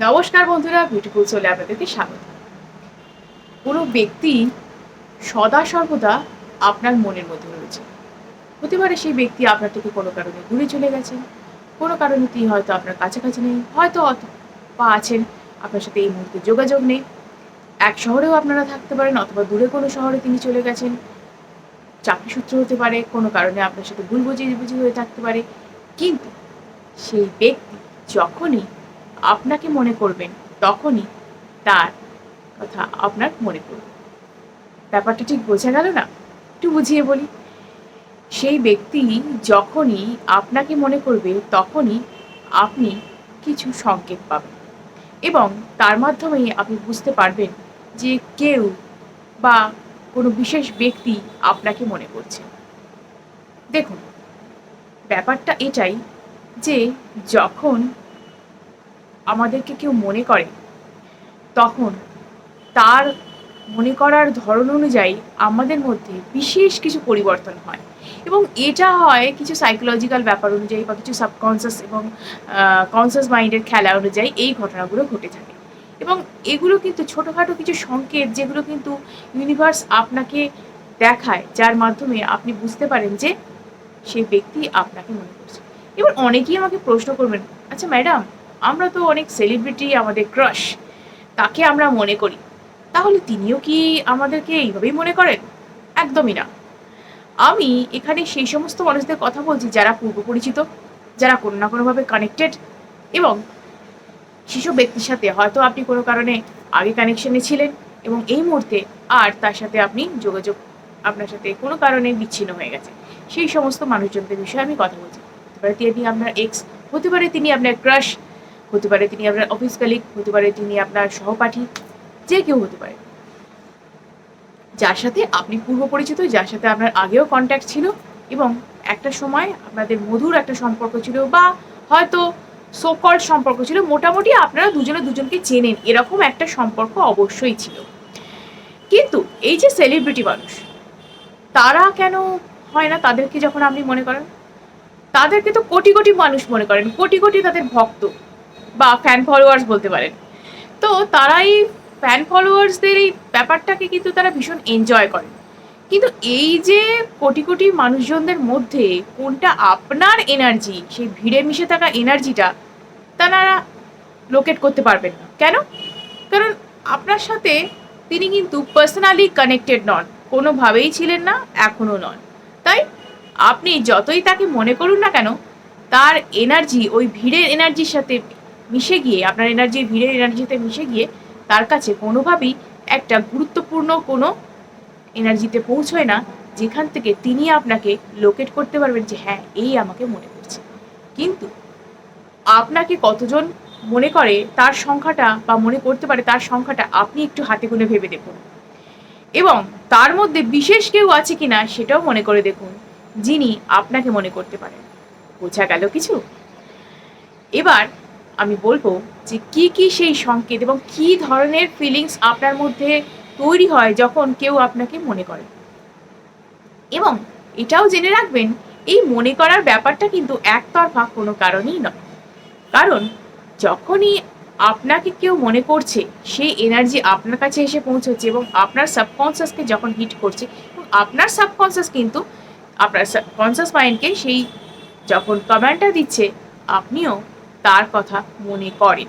নমস্কার বন্ধুরা বিউটিফুল সোলে আপনাদেরকে স্বাগত। কোনো ব্যক্তি সদা সর্বদা আপনার মনের মধ্যে রয়েছে। হতে পারে সেই ব্যক্তি আপনার থেকে কোনো কারণে দূরে চলে গেছেন, কোনো কারণে তিনি হয়তো আপনার কাছাকাছি নেই, হয়তো অত- বা আছেন, আপনার সাথে এই মুহূর্তে যোগাযোগ নেই। এক শহরেও আপনারা থাকতে পারেন অথবা দূরে কোনো শহরে তিনি চলে গেছেন। চাকরি সূত্র হতে পারে, কোনো কারণে আপনার সাথে ভুল বুঝিয়ে বুঝি হয়ে থাকতে পারে। কিন্তু সেই ব্যক্তি যখনই আপনাকে মনে করবেন, তখনই তার কথা আপনার মনে পড়বে। ব্যাপারটা ঠিক বোঝা গেল না? একটু বুঝিয়ে বলি। সেই ব্যক্তি যখনই আপনাকে মনে করবে, তখনই আপনি কিছু সংকেত পাবেন এবং তার মাধ্যমেই আপনি বুঝতে পারবেন যে কেউ বা কোনো বিশেষ ব্যক্তি আপনাকে মনে করছে। দেখুন, ব্যাপারটা এটাই যে যখন আমাদেরকে কেউ মনে করে, তখন তার মনে করার ধরন অনুযায়ী আমাদের মধ্যে বিশেষ কিছু পরিবর্তন হয়। এবং এটা হয় কিছু সাইকোলজিক্যাল ব্যাপার অনুযায়ী বা কিছু সাবকনসিয়াস এবং কনসিয়াস মাইন্ডের খেলা অনুযায়ী এই ঘটনাগুলো ঘটে থাকে। এবং এগুলো কিন্তু ছোটোখাটো কিছু সংকেত যেগুলো কিন্তু ইউনিভার্স আপনাকে দেখায়, যার মাধ্যমে আপনি বুঝতে পারেন যে সেই ব্যক্তি আপনাকে মনে করছে। এবার অনেকেই আমাকে প্রশ্ন করবেন আচ্ছা ম্যাডাম আমরা তো অনেক সেলিব্রিটি আমাদের ক্রাশ তাকে আমরা মনে করি। তাহলে তিনিও কি আমাদেরকে এইভাবেই মনে করেন? একদমই না। আমি এখানে সেই সমস্ত মানুষদের কথা বলছি যারা পূর্ব পরিচিত, যারা কোনো না কোনোভাবে কানেক্টেড এবং সেসব ব্যক্তির সাথে হয়তো আপনি কোনো কারণে আগে কানেকশনে ছিলেন এবং এই মুহূর্তে আর তার সাথে আপনি যোগাযোগ আপনার সাথে কোনো কারণে বিচ্ছিন্ন হয়ে গেছে। সেই সমস্ত মানুষজনদের বিষয়ে আমি কথা বলছি। হতে পারে তিনি আপনার এক্স হতে পারে তিনি আপনার ক্রাশ হতে পারে তিনি আপনার অফিস কালিক হতে পারে তিনি আপনার সহপাঠী, যে কেউ হতে পারে। যার সাথে আপনি পূর্ব পরিচিত, যার সাথে আপনার আগেও কন্ট্যাক্ট ছিল এবং একটা সময় আপনাদের মধুর একটা সম্পর্ক ছিল বা হয়তো সোকল সম্পর্ক ছিল, মোটামুটি আপনারা দুজনে দুজনকে চেনেন, এরকম একটা সম্পর্ক অবশ্যই ছিল। কিন্তু এই যে সেলিব্রিটি মানুষ, তারা কেন হয় না তাদেরকে যখন আপনি মনে করেন? তাদেরকে তো কোটি কোটি মানুষ মনে করেন, কোটি কোটি তাদের ভক্ত। বা ফ্যান ফলোয়ার্স বলতে পারেন। তো তারা এই ফ্যান ফলোয়ার্সদের এই ব্যাপারটাকে কিন্তু তারা ভীষণ এনজয় করেন কিন্তু এই যে কোটি কোটি মানুষজনদের মধ্যে কোনটা আপনার এনার্জি সেই ভিড়ে মিশে থাকা এনার্জিটা তারা লোকেট করতে পারবেন না। কেন? কারণ আপনার সাথে তিনি কিন্তু পার্সোনালি কানেক্টেড নন। কোনোভাবেই ছিলেন না এখনও নন। তাই আপনি যতই তাকে মনে করুন না কেন, তার এনার্জি ওই ভিড়ের এনার্জির সাথে মিশে গিয়ে, আপনার এনার্জি ভিড়ের এনার্জিতে মিশে গিয়ে তার কাছে কোনোভাবেই একটা গুরুত্বপূর্ণ কোনো এনার্জিতে পৌঁছয় না, যেখান থেকে তিনি আপনাকে লোকেট করতে পারবেন যে হ্যাঁ এই আমাকে মনে করছে। কিন্তু আপনাকে কতজন মনে করে তার সংখ্যাটা বা মনে করতে পারে তার সংখ্যাটা আপনি একটু হাতে গুনে ভেবে দেখুন। এবং তার মধ্যে বিশেষ কেউ আছে কিনা সেটাও মনে করে দেখুন, যিনি আপনাকে মনে করতে পারেন। বোঝা গেল কিছু? এবার আমি বলব যে কি কি সেই সংকেত এবং কি ধরনের ফিলিংস আপনার মধ্যে তৈরি হয় যখন কেউ আপনাকে মনে করে। এবং এটাও জেনে রাখবেন, এই মনে করার ব্যাপারটা কিন্তু একতরফা কোনো কারণেই নয়। কারণ যখনই আপনাকে কেউ মনে করছে, সেই এনার্জি আপনার কাছে এসে পৌঁছচ্ছে এবং আপনার সাবকনসিয়াসকে যখন হিট করছে, এবং আপনার সাবকনসিয়াস কিন্তু আপনার কনসিয়াস মাইন্ডকে সেই যখন কমান্ডটা দিচ্ছে, আপনিও তার কথা মনে করেন।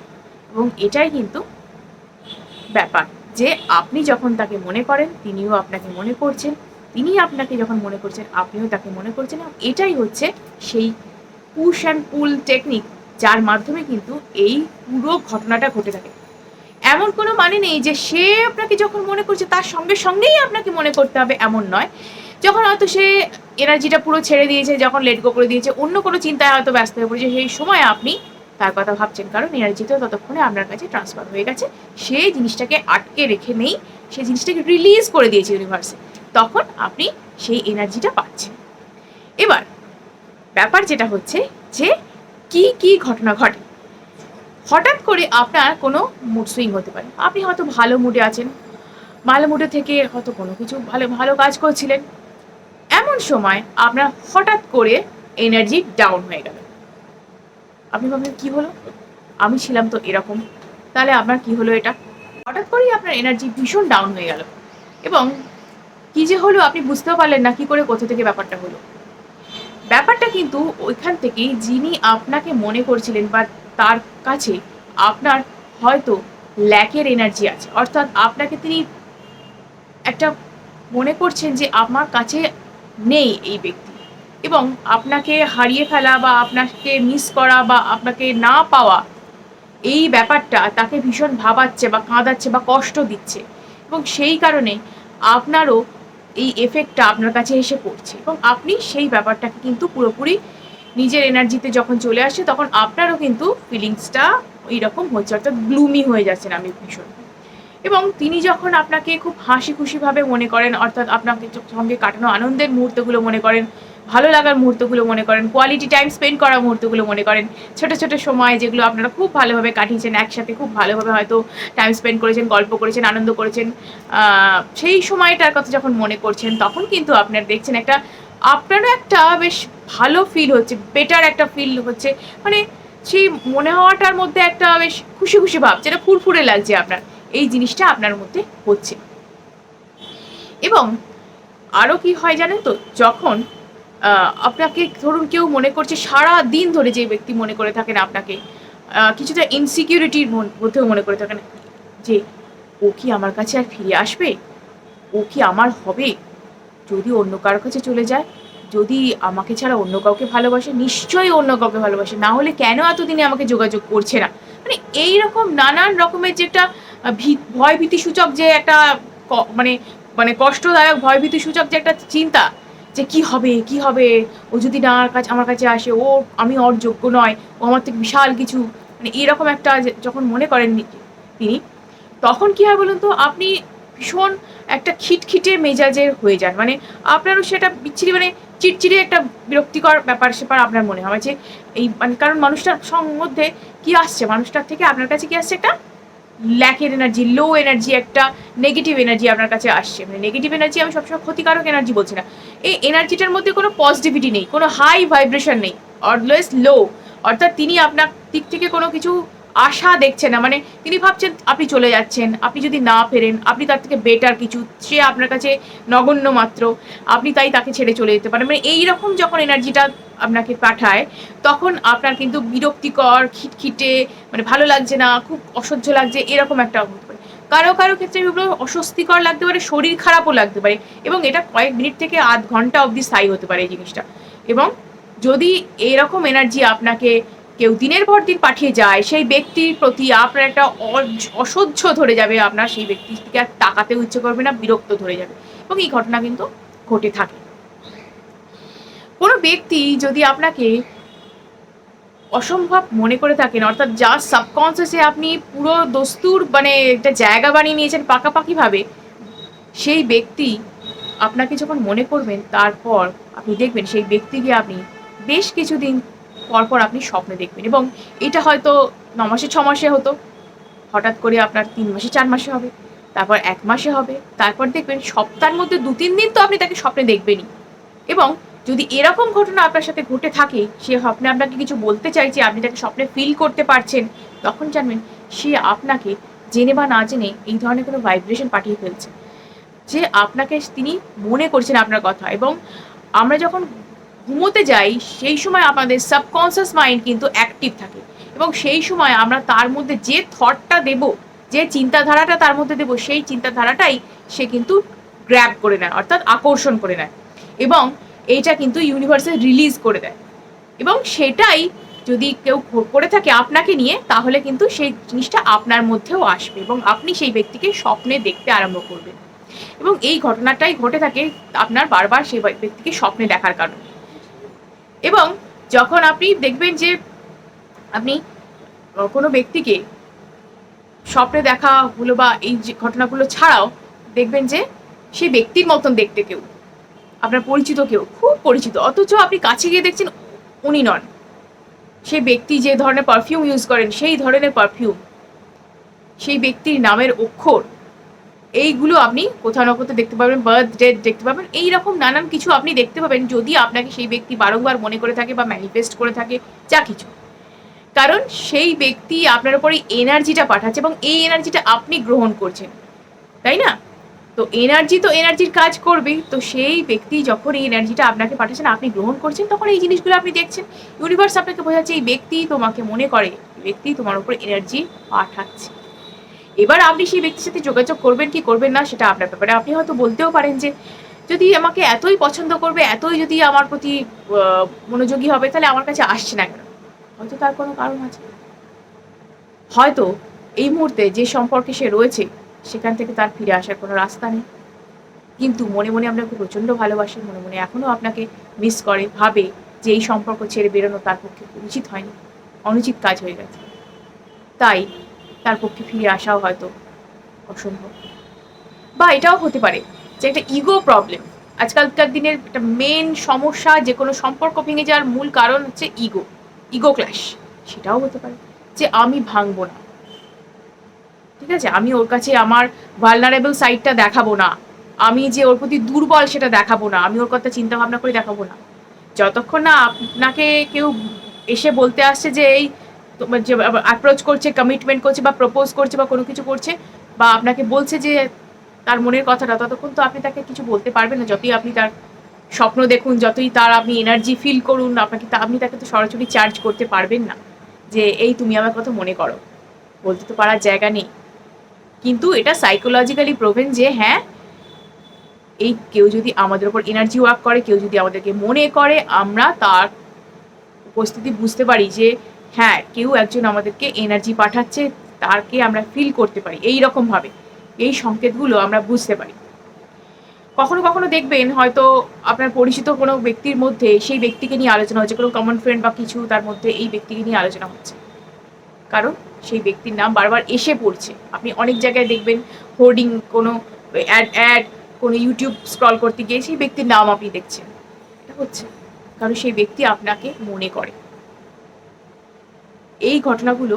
এবং এটাই কিন্তু ব্যাপার যে আপনি যখন তাকে মনে করেন, তিনিও আপনাকে মনে করছেন, তিনি আপনাকে যখন মনে করছেন, আপনিও তাকে মনে করছেন এবং এটাই হচ্ছে সেই পুশ অ্যান্ড পুল টেকনিক যার মাধ্যমে কিন্তু এই পুরো ঘটনাটা ঘটে থাকে। এমন কোনো মানে নেই যে সে আপনাকে যখন মনে করছে, তার সঙ্গে সঙ্গেই আপনাকে মনে করতে হবে, এমন নয়। যখন হয়তো সে এনার্জিটা পুরো ছেড়ে দিয়েছে, যখন লেট গো করে দিয়েছে, অন্য কোনো চিন্তায় হয়তো ব্যস্ত হয়ে পড়েছে, সেই সময় আপনি তার কথা ভাবছেন কারণ এনার্জিটাও ততক্ষণে আপনার কাছে ট্রান্সফার হয়ে গেছে। সেই জিনিসটাকে আটকে রেখে নেই সেই জিনিসটাকে রিলিজ করে দিয়েছে ইউনিভার্সে তখন আপনি সেই এনার্জিটা পাচ্ছেন। এবার, ব্যাপার যেটা হচ্ছে যে, কি কি ঘটনা ঘটে? হঠাৎ করে আপনার কোনো মুড সুইং হতে পারে। আপনি হয়তো ভালো মুডে আছেন। ভালো মুডে থেকে হয়তো কোনো কিছু ভালো ভালো কাজ করছিলেন। এমন সময় আপনার হঠাৎ করে এনার্জি ডাউন হয়ে গেল। আপনি ভাবলেন কি হলো? আমি ছিলাম তো এরকম। তাহলে আপনার কি হলো এটা? হঠাৎ করেই আপনার এনার্জি ভীষণ ডাউন হয়ে গেল। এবং কি যে হলো আপনি বুঝতেও পারলেন না কি করে কোথা থেকে ব্যাপারটা হলো। ব্যাপারটা কিন্তু ওইখান থেকেই যিনি আপনাকে মনে করছিলেন বা তার কাছে আপনার হয়তো ল্যাকের এনার্জি আছে। অর্থাৎ আপনাকে তিনি একটা মনে করছেন যে আমার কাছে নেই এই ব্যক্তি। এবং আপনাকে হারিয়ে ফেলা বা আপনাকে মিস করা বা আপনাকে না পাওয়া এই ব্যাপারটা তাকে ভীষণ ভাবাচ্ছে বা কাঁদাচ্ছে বা কষ্ট দিচ্ছে। এবং সেই কারণে আপনারও এই এফেক্টটা আপনার কাছে এসে পড়ছে। এবং আপনি সেই ব্যাপারটাকে কিন্তু পুরোপুরি নিজের এনার্জিতে যখন চলে আসে তখন আপনারও কিন্তু ফিলিংসটা এইরকম হচ্ছে, অর্থাৎ গ্লুমি হয়ে যাচ্ছেন আমি ভীষণ। এবং তিনি যখন আপনাকে খুব হাসি খুশিভাবে মনে করেন, অর্থাৎ আপনাকে সঙ্গে কাটানো আনন্দের মুহূর্তগুলো মনে করেন ভালো লাগার মুহূর্তগুলো মনে করেন কোয়ালিটি টাইম স্পেন্ড করার মুহূর্তগুলো মনে করেন। ছোট ছোট সময় যেগুলো আপনারা খুব ভালোভাবে কাটিয়েছেন একসাথে, খুব ভালোভাবে হয়তো টাইম স্পেন্ড করেছেন, গল্প করেছেন, আনন্দ করেছেন সেই সময়টার কথা যখন মনে করছেন, তখন কিন্তু আপনার দেখছেন একটা, আপনারও একটা বেশ ভালো ফিল হচ্ছে বেটার একটা ফিল হচ্ছে। মানে সেই মনে হওয়াটার মধ্যে একটা বেশ খুশি খুশি ভাব, যেটা ফুরফুরে লাগছে আপনার। এই জিনিসটা আপনার মধ্যে হচ্ছে। এবং আরও কি হয় জানেন তো? যখন আপনাকে ধরুন কেউ মনে করছে সারা দিন ধরে যে ব্যক্তি মনে করে থাকেন আপনাকে কিছুটা ইনসিকিউরিটির মধ্যেও মনে করে থাকেন। যে ও কি আমার কাছে আর ফিরে আসবে? ও কি আমার হবে? যদি অন্য কারোর কাছে চলে যায়, যদি আমাকে ছাড়া অন্য কাউকে ভালোবাসে, নিশ্চয়ই অন্য কাউকে ভালোবাসে। না হলে কেন এতদিনে আমাকে যোগাযোগ করছে না? মানে এই রকম নানান রকমের যে একটা ভী- ভয় ভীতি সূচক যে একটা মানে মানে কষ্টদায়ক ভয় ভীতি সূচক যে একটা চিন্তা যে কি হবে কি হবে? ও যদি না আমার কাছে আমার কাছে আসে, ও আমি ওর যোগ্য নয়, ও আমার থেকে বিশাল কিছু। মানে এরকম একটা যখন মনে করেন তিনি, তখন কি হয় বলুন তো, আপনি ভীষণ একটা খিটখিটে মেজাজের হয়ে যান। মানে আপনারও সেটা বিচ্ছিরি মানে চিটচিড়ে একটা বিরক্তিকর ব্যাপার, সেপার আপনার মনে হয় যে, এই মানে কারণ মানুষটার মধ্যে কি আসছে? মানুষটার থেকে আপনার কাছে কি আসছে একটা ল্যাকের এনার্জি লো এনার্জি একটা নেগেটিভ এনার্জি আপনার কাছে আসছে। মানে নেগেটিভ এনার্জি আমি সবসময় ক্ষতিকারক এনার্জি বলছি না। এই এনার্জিটার মধ্যে কোনো পজিটিভিটি নেই, কোনো হাই ভাইব্রেশন নেই অলওয়েজ লো অর্থাৎ তিনি আপনার দিক থেকে কোনো কিছু আশা দেখছে না। মানে তিনি ভাবছেন আপনি চলে যাচ্ছেন, আপনি যদি না ফেরেন, আপনি তার থেকে বেটার কিছু। সে আপনার কাছে নগণ্য মাত্র, আপনি তাই তাকে ছেড়ে চলে যেতে পারেন। মানে এইরকম যখন এনার্জিটা আপনাকে পাঠায়, তখন আপনার কিন্তু বিরক্তিকর, খিটখিটে মানে ভালো লাগছে না, খুব অসহ্য লাগছে, এরকম একটা হতে পারে কারও কারও ক্ষেত্রে এগুলো অস্বস্তিকর লাগতে পারে, শরীর খারাপও লাগতে পারে, এবং এটা কয়েক মিনিট থেকে আধ ঘণ্টা অবধি স্থায়ী হতে পারে এই জিনিসটা। এবং যদি এরকম এনার্জি আপনাকে কেউ দিনের পর দিন পাঠিয়ে যায়, সেই ব্যক্তির প্রতি আপনার একটা অসহ্য ধরে যাবে আপনার সেই ব্যক্তির দিকে আর তাকাতেও ইচ্ছে করবে না, বিরক্ত ধরে যাবে এবং এই ঘটনা কিন্তু ঘটে থাকে। কোনো ব্যক্তি যদি আপনাকে অসম্ভব মনে করে থাকেন, অর্থাৎ যা সাবকনসিয়াসে আপনি পুরো দস্তুর মানে একটা জায়গা বানিয়ে নিয়েছেন পাকাপাকিভাবে, সেই ব্যক্তি আপনাকে যখন মনে করবেন, তারপর আপনি দেখবেন সেই ব্যক্তিকে আপনি বেশ কিছুদিন পরপর আপনি স্বপ্নে দেখবেন। এবং এটা হয়তো ন মাসে ছ মাসে হতো। হঠাৎ করে আপনার তিন মাসে, চার মাসে হবে। তারপর এক মাসে হবে। তারপর দেখবেন সপ্তাহের মধ্যে দু, তিন দিন তো আপনি তাকে স্বপ্নে দেখবেনই। এবং যদি এরকম ঘটনা আপনার সাথে ঘটে থাকে, সে স্বপ্নে আপনাকে কিছু বলতে চাইছে আপনি তাকে স্বপ্নে ফিল করতে পারছেন, তখন জানবেন সে আপনাকে জেনে বা না জেনে এই ধরনের কোনো ভাইব্রেশন পাঠিয়ে ফেলছে। যে আপনাকে তিনি মনে করছেন আপনার কথা। এবং আমরা যখন ঘুমোতে যাই, সেই সময় আমাদের সাবকনসিয়াস মাইন্ড কিন্তু অ্যাক্টিভ থাকে। এবং সেই সময় আমরা তার মধ্যে যে থটটা দেব, যে চিন্তাধারাটা তার মধ্যে দেব, সেই চিন্তাধারাটাই সে কিন্তু গ্র্যাব করে নেয়, অর্থাৎ আকর্ষণ করে নেয়। এবং এইটা কিন্তু ইউনিভার্সে রিলিজ করে দেয়। এবং সেটাই যদি কেউ করে থাকে আপনাকে নিয়ে, তাহলে কিন্তু সেই জিনিসটা আপনার মধ্যেও আসবে এবং আপনি সেই ব্যক্তিকে স্বপ্নে দেখতে আরম্ভ করবেন। এবং এই ঘটনাটাই ঘটে থাকে আপনার বারবার সেই ব্যক্তিকে স্বপ্নে দেখার কারণে। এবং যখন আপনি দেখবেন যে আপনি কোনো ব্যক্তিকে স্বপ্নে দেখা হলো বা এই ঘটনাগুলো ছাড়াও দেখবেন যে সেই ব্যক্তির মতন দেখতে কেউ, আপনার পরিচিত কেউ, খুব পরিচিত। অথচ আপনি কাছে গিয়ে দেখছেন উনি নন। সেই ব্যক্তি যে ধরনের পারফিউম ইউজ করেন, সেই ধরনের পারফিউম সেই ব্যক্তির নামের অক্ষর এইগুলো আপনি কোথাও না কোথাও দেখতে পাবেন বার্থ ডেট দেখতে পাবেন এই রকম নানান কিছু আপনি দেখতে পাবেন যদি আপনাকে সেই ব্যক্তি বারংবার মনে করে থাকে বা ম্যানিফেস্ট করে থাকে, যা কিছু। কারণ সেই ব্যক্তি আপনার উপরে এনার্জিটা পাঠাচ্ছে এবং এই এনার্জিটা আপনি গ্রহণ করছেন, তাই না? তো এনার্জি তো এনার্জির কাজ করবেই তো সেই ব্যক্তি যখন এই এনার্জিটা আপনাকে পাঠাচ্ছেন, আপনি গ্রহণ করছেন, তখন এই জিনিসগুলো আপনি দেখছেন। ইউনিভার্স আপনাকে বোঝাচ্ছে, এই ব্যক্তি তোমাকে মনে করে ব্যক্তি তোমার উপর এনার্জি পাঠাচ্ছে। এবার আপনি সেই ব্যক্তির সাথে যোগাযোগ করবেন কি করবেন না সেটা আপনার ব্যাপারে। আপনি হয়তো বলতেও পারেন যে, যদি আমাকে এতই পছন্দ করবে, এতই যদি আমার প্রতি মনোযোগী হবে, তাহলে আমার কাছে আসছে না কেন? হয়তো তার কোনো কারণ আছে। হয়তো এই মুহূর্তে যে সম্পর্কে সে রয়েছে, সেখান থেকে তার ফিরে আসার কোনো রাস্তা নেই। কিন্তু মনে মনে আপনাকে প্রচণ্ড ভালোবাসে, মনে মনে এখনও আপনাকে মিস করে, ভাবে যে এই সম্পর্ক ছেড়ে বেরোনো তার পক্ষে উচিত হয়নি, অনুচিত কাজ হয়ে গেছে। তাই তার পক্ষে ফিরে আসাও হয়তো অসম্ভব। বা এটাও হতে পারে যে একটা ইগো প্রবলেম আজকালকার দিনের একটা মেন সমস্যা, যে কোনো সম্পর্ক ভেঙে যাওয়ার মূল কারণ হচ্ছে ইগো ইগো ক্ল্যাশ সেটাও হতে পারে যে আমি ভাঙবো না। ঠিক আছে? আমি ওর কাছে আমার ভালনারেবল সাইডটা দেখাবো না। আমি যে ওর প্রতি দুর্বল সেটা দেখাবো না। আমি ওর কথা চিন্তা ভাবনা করে দেখাবো না। যতক্ষণ না আপনাকে কেউ এসে বলতে আসছে যে এই তোমার যে অ্যাপ্রোচ করছে কমিটমেন্ট করছে বা প্রপোজ করছে বা কোনো কিছু করছে বা আপনাকে বলছে যে তার মনের কথাটা, ততক্ষণ তো আপনি তাকে কিছু বলতে পারবেন না। যতই আপনি তার স্বপ্ন দেখুন, যতই তার আপনি এনার্জি ফিল করুন, আপনাকে আপনি তাকে তো সরাসরি চার্জ করতে পারবেন না যে, এই তুমি আমার কথা মনে করো। বলতে তো পারার জায়গা নেই। কিন্তু এটা সাইকোলজিক্যালি প্রোভেন যে হ্যাঁ এই কেউ যদি আমাদের ওপর এনার্জি ওয়ার্ক করে, কেউ যদি আমাদেরকে মনে করে, আমরা তার উপস্থিতি বুঝতে পারি যে হ্যাঁ কেউ একজন আমাদেরকে এনার্জি পাঠাচ্ছে, তারকে আমরা ফিল করতে পারি এই রকমভাবে এই সংকেতগুলো আমরা বুঝতে পারি। কখনো কখনো দেখবেন হয়তো আপনার পরিচিত কোনো ব্যক্তির মধ্যে সেই ব্যক্তিকে নিয়ে আলোচনা হচ্ছে, কোনো কমন ফ্রেন্ড বা কিছু তার মধ্যে এই ব্যক্তিকে নিয়ে আলোচনা হচ্ছে। কারণ সেই ব্যক্তির নাম বারবার এসে পড়ছে। আপনি অনেক জায়গায় দেখবেন হোর্ডিং কোনো অ্যাড অ্যাড কোনো ইউটিউব স্ক্রল করতে গিয়ে সেই ব্যক্তির নাম আপনি দেখছেন। এটা হচ্ছে। কারণ সেই ব্যক্তি আপনাকে মনে করে। এই ঘটনাগুলো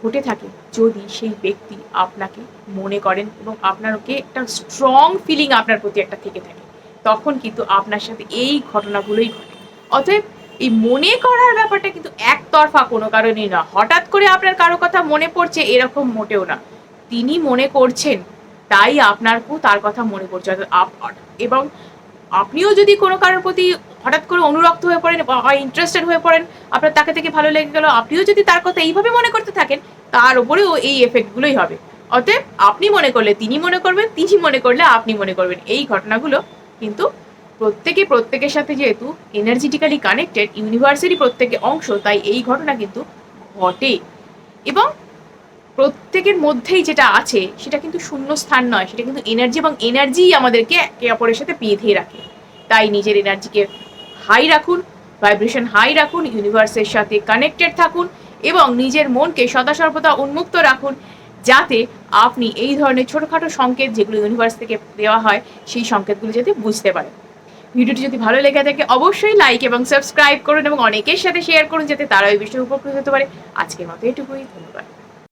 ঘটে থাকে যদি সেই ব্যক্তি আপনাকে মনে করেন এবং আপনাকে একটা স্ট্রং ফিলিং আপনার প্রতি একটা থেকে থাকে, তখন কিন্তু আপনার সাথে এই ঘটনাগুলোই ঘটে। অতএব এই মনে করার ব্যাপারটা কিন্তু একতরফা কোনো কারণেই না। হঠাৎ করে আপনার কারও কথা মনে পড়ছে, এরকম মোটেও না। তিনি মনে করছেন, তাই আপনারকেও তার কথা মনে পড়ছে। এবং আপনিও যদি কোনো কারোর প্রতি হঠাৎ করে অনুরক্ত হয়ে পড়েন বা ইন্টারেস্টেড হয়ে পড়েন, আপনার তাকে থেকে ভালো লেগে গেল, আপনিও যদি তার কথা এইভাবে মনে করতে থাকেন, তার উপরেও এই এফেক্টগুলোই হবে। অতএব আপনি মনে করলে তিনি মনে করবেন, তিনি মনে করলে আপনি মনে করবেন। এই ঘটনাগুলো কিন্তু প্রত্যেকে প্রত্যেকের সাথে যেহেতু এনার্জেটিক্যালি কানেক্টেড ইউনিভার্সেরই প্রত্যেকে অংশ, তাই এই ঘটনা কিন্তু ঘটে। এবং প্রত্যেকের মধ্যেই যেটা আছে, সেটা কিন্তু শূন্য স্থান নয়, সেটা কিন্তু এনার্জি এবং এনার্জিই আমাদেরকে একে অপরের সাথে বেঁধে রাখে। তাই নিজের এনার্জিকে হাই রাখুন ভাইব্রেশন হাই রাখুন ইউনিভার্সের সাথে কানেক্টেড থাকুন এবং নিজের মনকে সদা সর্বদা উন্মুক্ত রাখুন যাতে আপনি এই ধরনের ছোটোখাটো সংকেত যেগুলো ইউনিভার্স থেকে দেওয়া হয়, সেই সংকেতগুলো যাতে বুঝতে পারেন। ভিডিওটি যদি ভালো লেগে থাকে, অবশ্যই লাইক এবং সাবস্ক্রাইব করুন এবং অনেকের সাথে শেয়ার করুন যাতে তারা এই বিষয়ে উপকৃত হতে পারে। আজকের মতো এটুকুই, ধন্যবাদ।